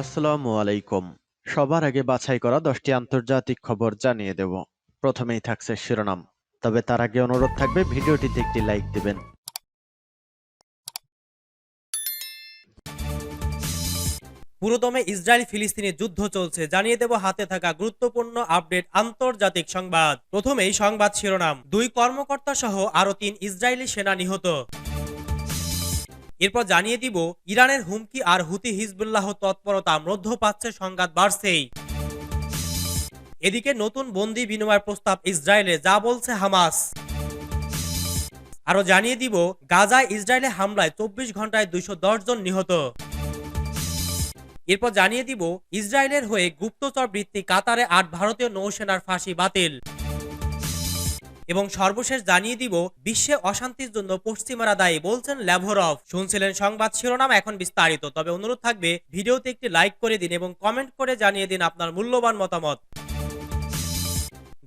আসসালামু আলাইকুম। সবার আগে বাছাই করা দশটি আন্তর্জাতিক খবর জানিয়ে দেব। প্রথমেই থাকছে শিরোনাম। তবে তার আগে অনুরোধ থাকবে, ভিডিওটিতে একটি লাইক দিবেন। পুরোদমে ইসরায়েল ফিলিস্তিনি যুদ্ধ চলছে। জানিয়ে দেব, হাতে থাকা গুরুত্বপূর্ণ আপডেট, আন্তর্জাতিক সংবাদ। প্রথমেই সংবাদ শিরোনাম। দুই কর্মকর্তা সহ আরও তিন ইসরায়েলি সেনা নিহত। এরপর জানিয়ে দিব, ইরানের হুমকি আর হুতি হিজবুল্লাহ তৎপরতা মধ্য পাচ্ছে সংঘাত বাড়ছেই। এদিকে নতুন বন্দি বিনিময় প্রস্তাব ইসরায়েলে, যা বলছে হামাস। আরও জানিয়ে দিব, গাজায় ইসরায়েলে হামলায় চব্বিশ ঘন্টায় দুইশো দশ জন নিহত। এরপর জানিয়ে দিব, ইসরায়েলের হয়ে গুপ্তচর বৃত্তি কাতারে আট ভারতীয় নৌসেনার ফাঁসি বাতিল। এবং সর্বশেষ জানিয়ে দিব, বিশ্বে অশান্তির জন্য পশ্চিমারা দায়ী বলছেন ল্যাভরভ। শুনছিলেন সংবাদ শিরোনাম এখন বিস্তারিত, তবে অনুরোধ থাকবে, ভিডিওতে একটি লাইক করে দিন এবং কমেন্ট করে জানিয়ে দিন আপনার মূল্যবান মতামত।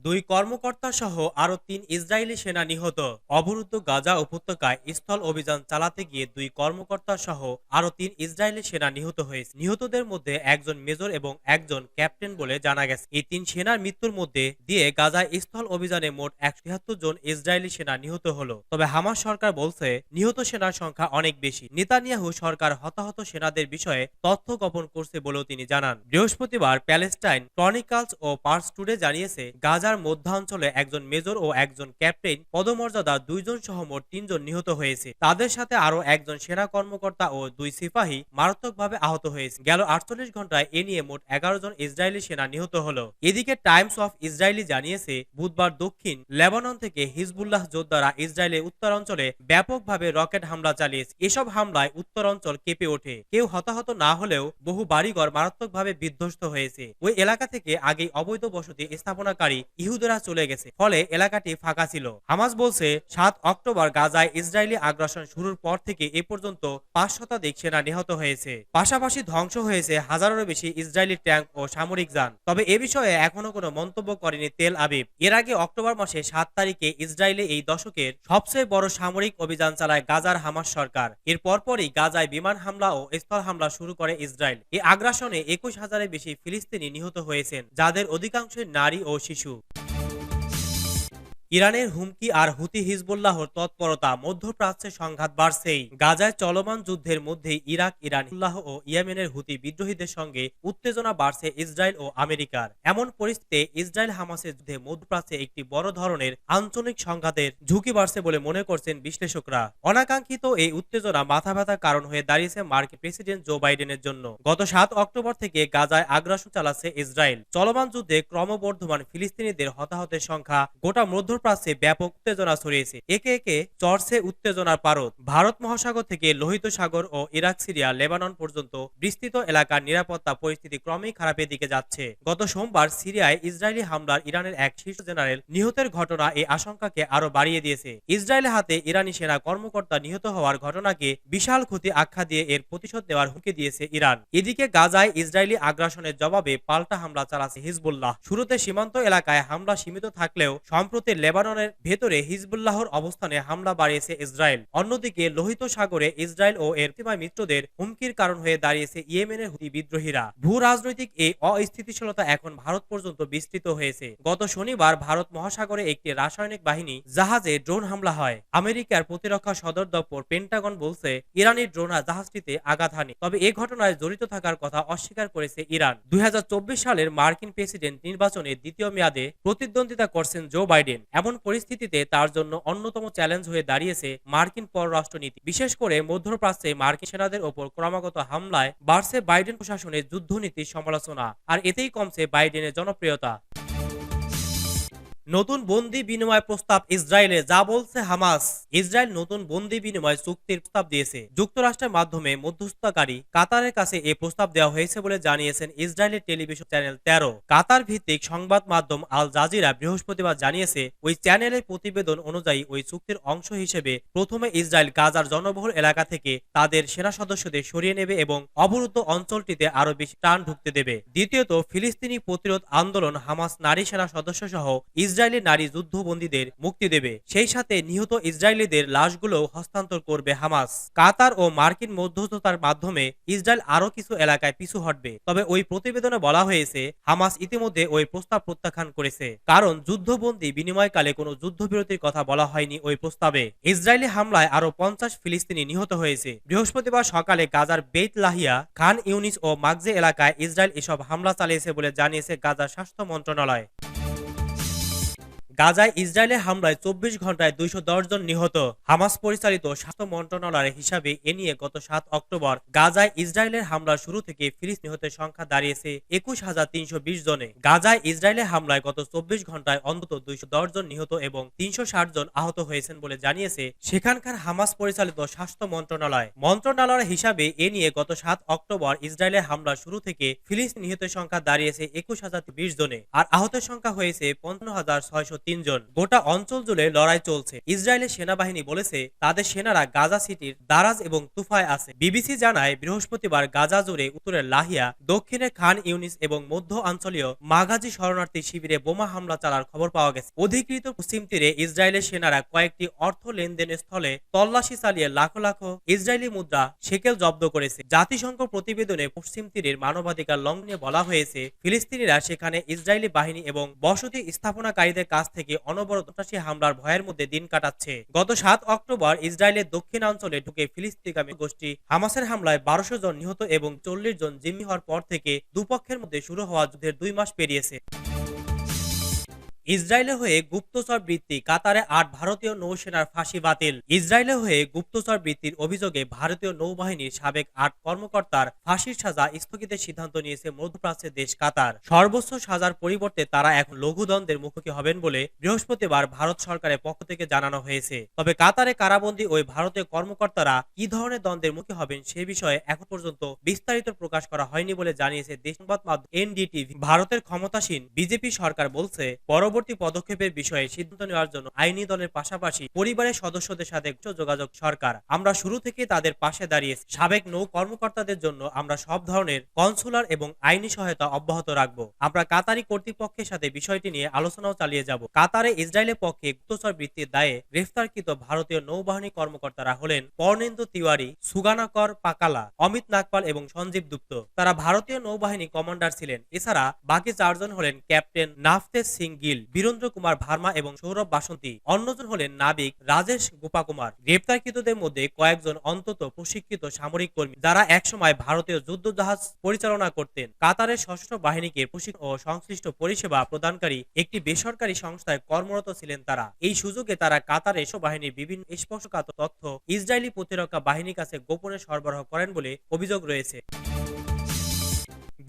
দুই কর্মকর্তা সহ আরও তিন ইসরায়েলি সেনা নিহত। অবরুদ্ধ গাজা উপত্যকায় স্থল অভিযান চালাতে গিয়ে দুই কর্মকর্তা সহ আরও তিন ইসরায়েলি সেনা নিহত হয়েছে। নিহতদের মধ্যে একজন মেজর এবং একজন ক্যাপ্টেন বলে জানা গেছে। এই তিন সেনার মৃত্যুর মধ্যে দিয়ে গাজায় স্থল অভিযানে মোট একশো জন ইসরায়েলি সেনা নিহত হলো। তবে হামাস সরকার বলছে, নিহত সেনার সংখ্যা অনেক বেশি। নেতানিয়াহু সরকার হতাহত সেনাদের বিষয়ে তথ্য গোপন করছে বলেও তিনি জানান। বৃহস্পতিবার প্যালেস্টাইন ক্রনিকালস ও পার্স টুডে জানিয়েছে গাজার মধ্যাঞ্চলে একজন মেজর ও একজন ক্যাপ্টেন পদমর্যাদা, দুইজন সহ মোট তিনজন নিহত হয়েছে। তাদের সাথে আরও একজন সেনা কর্মকর্তা ও দুই সিপাহী মারাত্মকভাবে আহত হয়েছে। গেল আটচল্লিশ ঘন্টায় এ নিয়ে মোট এগারো জন ইসরায়েলি সেনা নিহত হলো। এদিকে টাইমস অফ ইসরায়েলি জানিয়েছে, বুধবার দক্ষিণ লেবানন থেকে হিজবুল্লাহ যোদ্ধারা ইসরায়েলের উত্তরাঞ্চলে ব্যাপকভাবে রকেট হামলা চালিয়েছে। এসব হামলায় উত্তরাঞ্চল কেঁপে ওঠে। কেউ হতাহত না হলেও বহু বাড়িঘর মারাত্মকভাবে বিধ্বস্ত হয়েছে। ওই এলাকা থেকে আগেই অবৈধ বসতি স্থাপনাকারী ইহুদেরা চলে গেছে। ফলে এলাকাটি ফাঁকা ছিল। হামাস বলছে, সাত অক্টোবর গাজায় ইসরায়েলি আগ্রাসন শুরুর পর থেকে এ পর্যন্ত পাঁচ শতাধিক সেনা নিহত হয়েছে। পাশাপাশি ধ্বংস হয়েছে হাজারেরও বেশি ইসরায়েলি ট্যাঙ্ক ও সামরিক যান। তবে এ বিষয়ে এখনও কোনো মন্তব্য করেনি তেল আবিব। এর আগে অক্টোবর মাসে সাত তারিখে ইসরায়েলে এই দশকের সবচেয়ে বড় সামরিক অভিযান চালায় গাজার হামাস সরকার। এর পরপরই গাজায় বিমান হামলা ও স্থল হামলা শুরু করে ইসরায়েল। এই আগ্রাসনে একুশ হাজারের বেশি ফিলিস্তিনি নিহত হয়েছেন, যাদের অধিকাংশই নারী ও শিশু। ইরানের হুমকি আর হুতি হিজবুল্লাহর তৎপরতা মধ্যপ্রাচ্যে সংঘাত বাড়ছেই। গাজায় চলমান যুদ্ধের মধ্যেই ইরাক, ইরান উল্লাহ ও ইয়েমেনের হুতি বিদ্রোহীদের সঙ্গে উত্তেজনা বাড়ছে ইসরায়েল ও আমেরিকার। এমন পরিস্থিতিতে ইসরায়েল হামাসের যুদ্ধে মধ্যপ্রাচ্যে একটি বড় ধরনের আঞ্চলিক সংঘাতের ঝুঁকি বাড়ছে বলে মনে করছেন বিশ্লেষকরা। অনাকাঙ্ক্ষিত এই উত্তেজনা মাথা ব্যথার কারণ হয়ে দাঁড়িয়েছে মার্কিন প্রেসিডেন্ট জো বাইডেনের জন্য। গত সাত অক্টোবর থেকে গাজায় আগ্রাসন চালাচ্ছে ইসরায়েল। চলমান যুদ্ধে ক্রমবর্ধমান ফিলিস্তিনিদের হতাহতের সংখ্যা গোটা মধ্যপ্রাচ্যে ব্যাপক উত্তেজনা ছড়িয়েছে। একে একে চর্চে উত্তেজনার পারদ। ভারত মহাসাগর থেকে লোহিত সাগর ও ইরাক, সিরিয়া, লেবানন পর্যন্ত বিস্তৃত এলাকার নিরাপত্তা পরিস্থিতি ক্রমেই খারাপের দিকে যাচ্ছে। গত সোমবার সিরিয়ায় ইসরায়েলি হামলার ইরানের এক শীর্ষ জেনারেল নিহতের ঘটনা এই আশঙ্কাকে আরও বাড়িয়ে দিয়েছে। ইসরায়েলের হাতে ইরানি সেনা কর্মকর্তা নিহত হওয়ার ঘটনাকে বিশাল ক্ষতি আখ্যা দিয়ে এর প্রতিশোধ নেওয়ার হুমকি দিয়েছে ইরান। এদিকে গাজায় ইসরায়েলি আগ্রাসনের জবাবে পাল্টা হামলা চালাচ্ছে হিজবুল্লাহ। শুরুতে সীমান্ত এলাকায় হামলা সীমিত থাকলেও সম্প্রতি লেবাননের ভেতরে হিজবুল্লাহর অবস্থানে হামলা বাড়িয়েছে ইসরায়েল। অন্যদিকে লোহিত সাগরে ইসরায়েল ও এর মিত্রদের হুমকির কারণ হয়ে দাঁড়িয়েছে ইয়েমেনের হুতি বিদ্রোহীরা। ভূ রাজনৈতিক এই অস্থিতিশীলতা এখন ভারত পর্যন্ত বিস্তৃত হয়েছে। গত শনিবার ভারত মহাসাগরে একটি রাসায়নিক বাহিনী জাহাজে ড্রোন হামলা হয়। আমেরিকার প্রতিরক্ষা সদর দপ্তর পেন্টাগন বলছে, ইরানি ড্রোন জাহাজটিতে আঘাত হানে। তবে এ ঘটনায় জড়িত থাকার কথা অস্বীকার করেছে ইরান। দুই হাজার চব্বিশ সালের মার্কিন প্রেসিডেন্ট নির্বাচনে দ্বিতীয় মেয়াদে প্রতিদ্বন্দ্বিতা করছেন জো বাইডেন। এমন পরিস্থিতিতে তার জন্য অন্যতম চ্যালেঞ্জ হয়ে দাঁড়িয়েছে মার্কিন পররাষ্ট্রনীতি। বিশেষ করে মধ্যপ্রাচ্যে মার্কিন সেনাদের ওপর ক্রমাগত হামলায় বাড়ছে বাইডেন প্রশাসনের যুদ্ধনীতির সমালোচনা, আর এতেই কমছে বাইডেনের জনপ্রিয়তা। নতুন বন্দি বিনিময় প্রস্তাব ইসরায়েলে, যা বলছে হামাস। ইসরায়েল নতুন বন্দি বিনিময় চুক্তির প্রস্তাব দিয়েছে। যুক্তরাষ্ট্রের মাধ্যমে মধ্যস্থতাকারী কাতারের কাছে এই প্রস্তাব দেওয়া হয়েছে বলে জানিয়েছেন ইসরায়েলের টেলিভিশন চ্যানেল তেরো। কাতার ভিত্তিক সংবাদ মাধ্যম আল জাজিরা বৃহস্পতিবার জানিয়েছে, ওই চ্যানেলের প্রতিবেদন অনুযায়ী ওই চুক্তির অংশ হিসেবে প্রথমে ইসরায়েল গাজার জনবহুল এলাকা থেকে তাদের সেনা সদস্যদের সরিয়ে নেবে এবং অবরুদ্ধ অঞ্চলটিতে আরও বেশি টান ঢুকতে দেবে। দ্বিতীয়ত, ফিলিস্তিনি প্রতিরোধ আন্দোলন হামাস নারী সেনা সদস্য সহ ইসরায়েল ইসরায়েলি নারী যুদ্ধবন্দীদের মুক্তি দেবে। সেই সাথে নিহত ইসরায়েলিদের লাশগুলো হস্তান্তর করবে হামাস। কাতার ও মার্কিন মধ্যস্থতার মাধ্যমে ইসরায়েল আরও কিছু এলাকায় পিছু হটবে। তবে ওই প্রতিবেদনে বলা হয়েছে, হামাস ইতিমধ্যে ওই প্রস্তাব প্রত্যাখ্যান করেছে। কারণ যুদ্ধবন্দী বিনিময়কালে কোনো যুদ্ধবিরতির কথা বলা হয়নি ওই প্রস্তাবে। ইসরায়েলি হামলায় আরও পঞ্চাশ ফিলিস্তিনি নিহত হয়েছে। বৃহস্পতিবার সকালে গাজার বেত লাহিয়া, খান ইউনিস ও মাগজে এলাকায় ইসরায়েল এসব হামলা চালিয়েছে বলে জানিয়েছে গাজার স্বাস্থ্য মন্ত্রণালয়। গাজায় ইসরায়েলের হামলায় চব্বিশ ঘন্টায় দুইশো দশ জন নিহত। হামাস পরিচালিত স্বাস্থ্য মন্ত্রণালয়ের হিসাবে এ নিয়ে গত সাত অক্টোবর গাজায় ইসরায়েলের হামলার শুরু থেকে ফিলিস নিহতের সংখ্যা দাঁড়িয়েছে একুশ হাজার তিনশো বিশ জনে। গাজায় ইসরায়েলের হামলায় গত চব্বিশ ঘন্টায় অন্তত দুইশো জন নিহত এবং তিনশো ষাট জন আহত হয়েছেন বলে জানিয়েছে সেখানকার হামাস পরিচালিত স্বাস্থ্য মন্ত্রণালয়। মন্ত্রণালয়ের হিসাবে এ নিয়ে গত সাত অক্টোবর ইসরায়েলের হামলা শুরু থেকে ফিলিস নিহতের সংখ্যা দাঁড়িয়েছে একুশ হাজার বিশ জনে। আর আহতের সংখ্যা হয়েছে পঞ্চান্ন হাজার ছয়শো জন গোটা অঞ্চল জুড়ে লড়াই চলছে। ইসরায়েলের সেনাবাহিনী বলেছে, তাদের সেনারা গাজা সিটির দারাজ এবং তুফায় আছে। বিবিসি জানায়, বৃহস্পতিবার গাজা জুড়ে উত্তরের লাহিয়া, দক্ষিণে খান ইউনিস এবং মধ্য অঞ্চলীয় মাগাজি শরণার্থী শিবিরে বোমা হামলা চালার খবর পাওয়া গেছে। অধিকৃত পশ্চিম তীরে ইসরায়েলের সেনারা কয়েকটি অর্থ লেনদেনের স্থলে তল্লাশি চালিয়ে লাখো লাখো ইসরায়েলি মুদ্রা সেকেল জব্দ করেছে। জাতিসংঘ প্রতিবেদনে পশ্চিম তীরের মানবাধিকার লঙ্ঘনে বলা হয়েছে, ফিলিস্তিনিরা সেখানে ইসরায়েলি বাহিনী এবং বসতি স্থাপনাকারীদের কাছ থেকে অনবরত সন্ত্রাসী হামলার ভয়ের মধ্যে দিন কাটাচ্ছে। গত সাত অক্টোবর ইসরায়েলের দক্ষিণাঞ্চলে ঢুকে ফিলিস্তিগামী গোষ্ঠী হামাসের হামলায় বারোশো জন নিহত এবং চল্লিশ জন জিম্মি হওয়ার পর থেকে দুপক্ষের মধ্যে শুরু হওয়া যুদ্ধের দুই মাস পেরিয়েছে। ইসরায়েলের হয়ে গুপ্তচর বৃত্তি কাতারে আট ভারতীয় নৌসেনার ফাঁসি বাতিল। ইসরায়েলের হয়ে গুপ্তচর বৃত্তির অভিযোগে ভারতীয় নৌবাহিনীর সাবেক আট কর্মকর্তার ফাঁসির সাজা স্থগিতের সিদ্ধান্ত নিয়েছে মধ্যপ্রাচ্যের দেশ কাতার। সর্বোচ্চ সাজার পরিবর্তে তারা এখন লঘুদণ্ডের মুখোমুখি হবেন বলে বৃহস্পতিবার ভারত সরকারের পক্ষ থেকে জানানো হয়েছে। তবে কাতারে কারাবন্দী ওই ভারতীয় কর্মকর্তারা কি ধরনের দ্বন্দ্বের মুখে হবেন সে বিষয়ে এখন পর্যন্ত বিস্তারিত প্রকাশ করা হয়নি বলে জানিয়েছে দেশ সংবাদ মাধ্যম এনডিটিভি। ভারতের ক্ষমতাসীন বিজেপি সরকার বলছে, পরবর্তী পদক্ষেপের বিষয়ে সিদ্ধান্ত নেওয়ার জন্য আইনি দলের পাশাপাশি পরিবারের সদস্যদের সাথে যোগাযোগ সরকার। আমরা শুরু থেকে তাদের পাশে দাঁড়িয়েছি। সাবেক নৌ কর্মকর্তাদের জন্য আমরা সব ধরনের কনসুলার এবং আইনি সহায়তা অব্যাহত রাখব। আমরা কাতারি কর্তৃপক্ষের সাথে বিষয়টি নিয়ে আলোচনাও চালিয়ে যাব। কাতারে ইসরায়েলের পক্ষে গুপ্তচর বৃত্তির দায়ে গ্রেফতারকৃত ভারতীয় নৌবাহিনী কর্মকর্তারা হলেন পর্ণেন্দু তিওয়ারি, সুগানাকর পাকালা, অমিত নাগপাল এবং সঞ্জীব গুপ্ত। তারা ভারতীয় নৌবাহিনী কমান্ডার ছিলেন। এছাড়া বাকি চারজন হলেন ক্যাপ্টেন নাফতে সিং গিল। বীরেন্দ্র কুমার ভার্মা এবং সৌরভ বাসন্তী। অন্যজন হলেন নাবিক রাজেশ গোপাকুমার। গ্রেপ্তারকৃতদের মধ্যে কয়েকজন অন্তত প্রশিক্ষিত সামরিক কর্মী যারা একসময় ভারতীয় যুদ্ধ জাহাজ পরিচালনা করতেন। কাতারের সশস্ত্র বাহিনীকে প্রশিক্ষণ ও সংশ্লিষ্ট পরিষেবা প্রদানকারী একটি বেসরকারি সংস্থায় কর্মরত ছিলেন তারা। এই সুযোগে তারা কাতার এসব বাহিনীর বিভিন্ন স্পর্শকাতর তথ্য ইসরায়েলি প্রতিরক্ষা বাহিনীর কাছে গোপনে সরবরাহ করেন বলে অভিযোগ রয়েছে।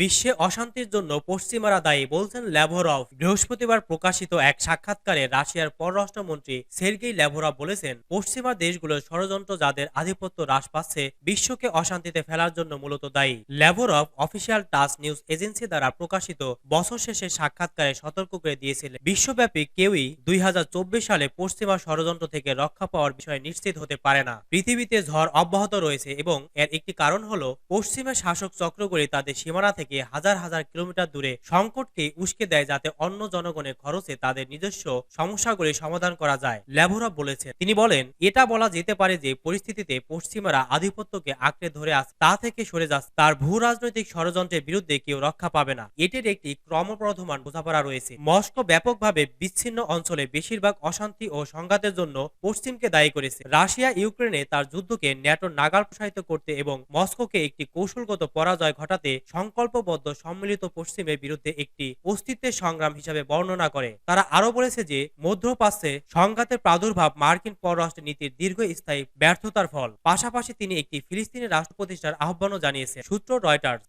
বিশ্বে অশান্তির জন্য পশ্চিমারা দায়ী বলছেন ল্যাভরভ। বৃহস্পতিবার প্রকাশিত এক সাক্ষাৎকারে রাশিয়ার পররাষ্ট্রমন্ত্রী সের্গেই ল্যাভরভ বলেছেন, পশ্চিমা দেশগুলোর ষড়যন্ত্র যাদের আধিপত্য হ্রাস পাচ্ছে, বিশ্বকে অশান্তিতে ফেলার জন্য মূলত দায়ী। Lavrov official TASS news agency দ্বারা প্রকাশিত বছর শেষে সাক্ষাৎকারে সতর্ক করে দিয়েছিলেন। বিশ্বব্যাপী কেউই দুই হাজার চব্বিশ সালে পশ্চিমা ষড়যন্ত্র থেকে রক্ষা পাওয়ার বিষয়ে নিশ্চিত হতে পারে না। পৃথিবীতে ঝড় অব্যাহত রয়েছে এবং এর একটি কারণ হল পশ্চিমের শাসক চক্রগুলি তাদের সীমানা থেকে হাজার হাজার কিলোমিটার দূরে সংকটকে উস্কে দেয় যাতে অন্য জনগণের খরচে তাদের নিজস্ব সমস্যাগুলি সমাধান করা যায় ল্যাভরভ বলেছেন তিনি বলেন, এটা বলা যেতে পারে যে পরিস্থিতিতে পশ্চিমারা আধিপত্যকে আঁকড়ে ধরে আছে তা থেকে সরে যাচ্ছে তার ভূ রাজনৈতিক ষড়যন্ত্রের বিরুদ্ধে কেউ রক্ষা পাবে না। এটির একটি ক্রমবর্ধমান বোঝাপড়া রয়েছে। মস্কো ব্যাপকভাবে বিচ্ছিন্ন অঞ্চলে বেশিরভাগ অশান্তি ও সংঘাতের জন্য পশ্চিমকে দায়ী করেছে। রাশিয়া, ইউক্রেনে তার যুদ্ধকে ন্যাটো নাগাল প্রসারিত করতে এবং মস্কোকে একটি কৌশলগত পরাজয় ঘটাতে সংকল্পবদ্ধ সম্মিলিত পশ্চিমের বিরুদ্ধে একটি অস্তিত্বের সংগ্রাম হিসাবে বর্ণনা করে। তারা আরও বলেছে যে, মধ্যপ্রাচ্যে সংঘাতের প্রাদুর্ভাব মার্কিন পররাষ্ট্র নীতির দীর্ঘস্থায়ী ব্যর্থতার ফল। পাশাপাশি তিনি একটি ফিলিস্তিনি রাষ্ট্র প্রতিষ্ঠার আহ্বানও জানিয়েছেন। সূত্র রয়টার্স।